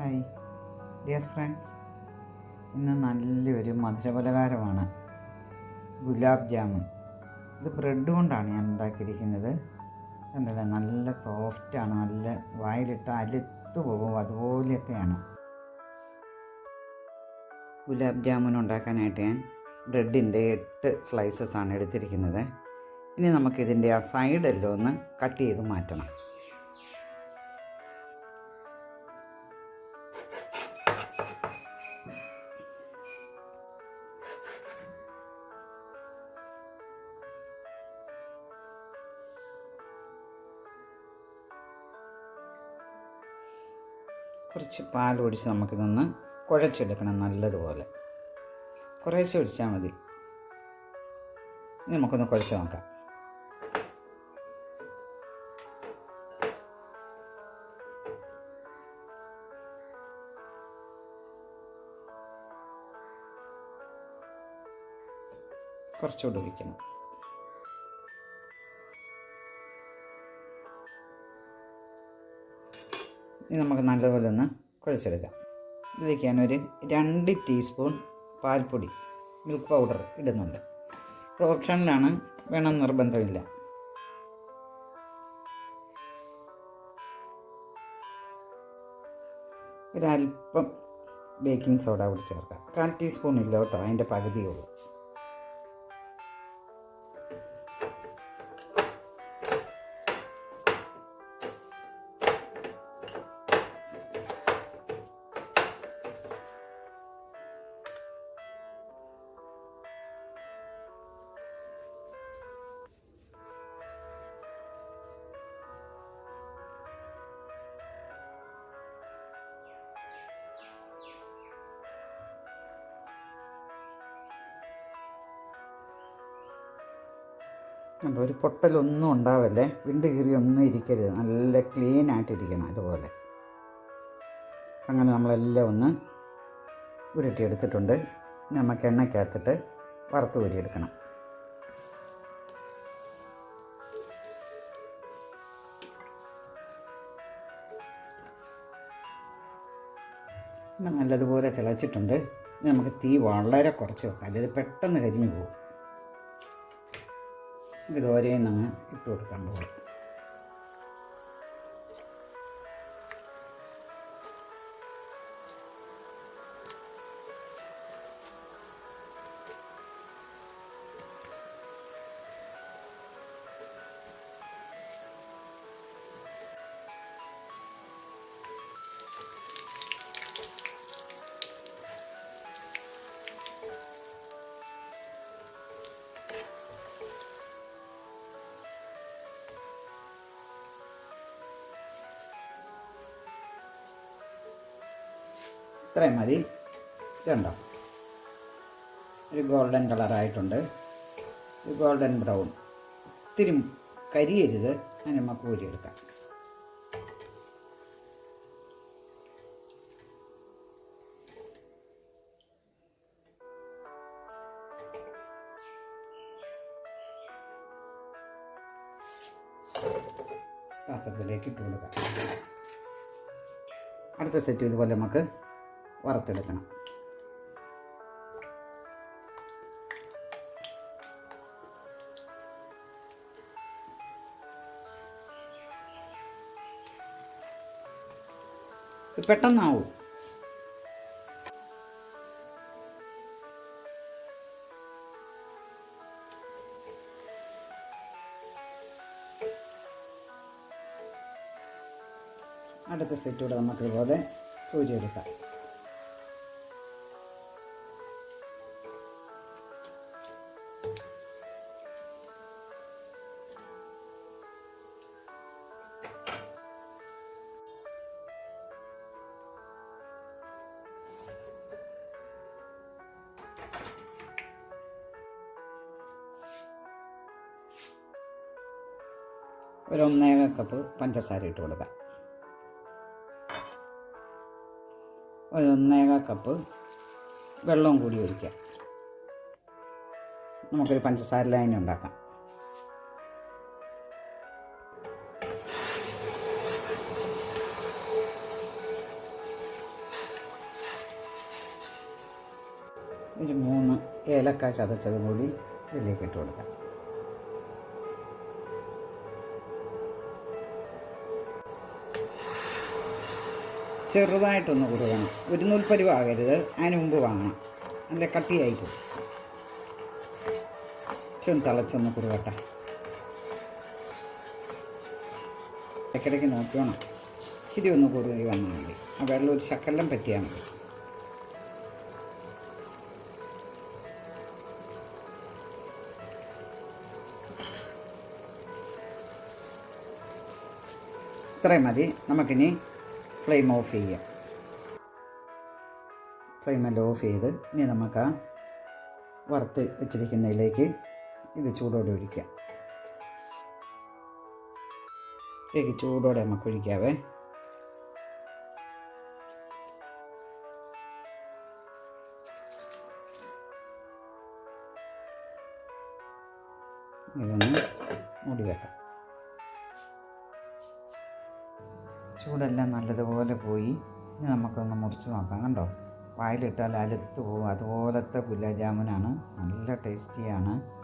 Hi dear friends ഇന്ന് നല്ലൊരു മധുരപലഹാരമാണ്. ഗുലാബ് ജാമുൻ. ഇത് ബ്രെഡ് കൊണ്ടാണ് ഞാൻ ഉണ്ടാക്കിയിരിക്കുന്നത്. കണ്ടല്ലേ? നല്ല സോഫ്റ്റാണ് നല്ല വായിലിട്ട് അലുത്ത് പോകും. അതുപോലെയൊക്കെയാണ്. ഗുലാബ് ജാമുൻ ഉണ്ടാക്കാനായിട്ട് ഞാൻ ബ്രെഡിന്റെ എട്ട് സ്ലൈസസ് ആണ് എടുത്തിരിക്കുന്നത്. ഇനി നമുക്കിതിന്റെ ആ സൈഡെല്ലാം ഒന്ന് കട്ട് ചെയ്ത് മാറ്റണം. കുറച്ച് പാൽ ഒഴിച്ച് നമുക്കിതൊന്ന് കുഴച്ചെടുക്കണം നല്ലതുപോലെ. കുറേശ്ശെ ഒഴിച്ചാൽ മതി. ഇനി നമുക്കൊന്ന് കുഴച്ച് നോക്കാം. കുറച്ചുകൂടി ഒഴിക്കണം. ഇനി നമുക്ക് നല്ലപോലെ ഒന്ന് കുഴച്ചെടുക്കാം. ഇതിലേക്ക് ഞാനൊരു രണ്ട് ടീസ്പൂൺ പാൽപ്പൊടി മിൽക്ക് പൗഡർ ഇടുന്നുണ്ട്. ഇത് ഓപ്ഷനിലാണ് വേണം നിർബന്ധമില്ല. ഒരല്പം ബേക്കിംഗ് സോഡ കൂടി ചേർക്കാം. കാൽ ടീസ്പൂൺ ഇല്ല കേട്ടോ അതിന്റെ പകുതിയേ ഉള്ളൂ. കണ്ടോ ഒരു പൊട്ടലൊന്നും ഉണ്ടാവല്ലേ? വിണ്ട് കീറി ഒന്നും ഇരിക്കരുത്. നല്ല ക്ലീൻ ആയിട്ടിരിക്കണം ഇതുപോലെ. അങ്ങനെ നമ്മളെല്ലാം ഒന്ന് ഉരുട്ടി എടുത്തിട്ടുണ്ട്. നമുക്ക് എണ്ണയ്ക്കകത്തിട്ട് വറുത്ത് ഊരിയെടുക്കണം നല്ലതുപോലെ തിളച്ചിട്ടുണ്ട്. നമുക്ക് തീ വളരെ കുറച്ച് വെക്കാം. അല്ലെങ്കിൽ പെട്ടെന്ന് കരിഞ്ഞു പോകും. ഇത് നമ്മൾ ഇട്ട് കൊടുക്കാൻ പോകും ഇത്രയും മതി. ഇതുണ്ടോ? ഒരു ഗോൾഡൻ കളറായിട്ടുണ്ട് ഒരു ഗോൾഡൻ ബ്രൗൺ ഒത്തിരി കരിയരുത്. അതിന് നമുക്ക് ഊരിയെടുക്കാം. പാത്രത്തിലേക്ക് ഇട്ട് കൊടുക്കാം. അടുത്ത സെറ്റ് ഇതുപോലെ നമുക്ക് വറുത്തെടുക്കണം. പെട്ടെന്നാവും. അടുത്ത സെറ്റ് കൂടെ നമുക്ക് ഒരു ഒന്നേ കപ്പ് പഞ്ചസാര ഇട്ട് കൊടുക്കാം ഒരു ഒന്നേ കപ്പ് വെള്ളവും കൂടി ഒഴിക്കാം നമുക്കൊരു പഞ്ചസാര ലൈനി ഉണ്ടാക്കാം. ഒരു മൂന്ന് ഏലക്ക ചതച്ചതും കൂടി ഇതിലേക്ക് ഇട്ട് കൊടുക്കാം. ചെറുതായിട്ടൊന്ന് കുറുകണം ഒരു നൂൽപ്പരുവാകരുത്. അതിന് മുമ്പ് വാങ്ങണം. നല്ല കട്ടിയായി പോകും ചെന്ന് തിളച്ചൊന്ന് കുറുകട്ടെ. ഇടയ്ക്കിടയ്ക്ക് നോക്കണം ഇച്ചിരി ഒന്ന് കുറുകി വന്നാൽ മതി. ആ വെള്ളം ഒരു ശക്കല്ലം പറ്റിയാൽ മതി. ഇത്രയും മതി. നമുക്കിനി ഫ്ലെയിം ഓഫ് ചെയ്യാം. ഫ്ലെയിമെല്ലാം ഓഫ് ചെയ്ത് ഇനി നമുക്ക് ആ വറുത്ത് വെച്ചിരിക്കുന്നതിലേക്ക് ഇത് ചൂടോടെ ഒഴിക്കാം. ഇതിലേക്ക് ചൂടോടെ നമുക്ക് ഒഴിക്കാവേ. ഇതൊന്ന് മൂടി വെക്കാം. ചൂടെല്ലാം നല്ലതുപോലെ പോയി. ഇനി നമുക്കൊന്ന് മുറിച്ച് നോക്കാം കണ്ടോ? വായിലിട്ടാൽ അലുത്ത് പോകും അതുപോലത്തെ ഗുലാബ് ജാമുനാണ്. നല്ല ടേസ്റ്റിയാണ്.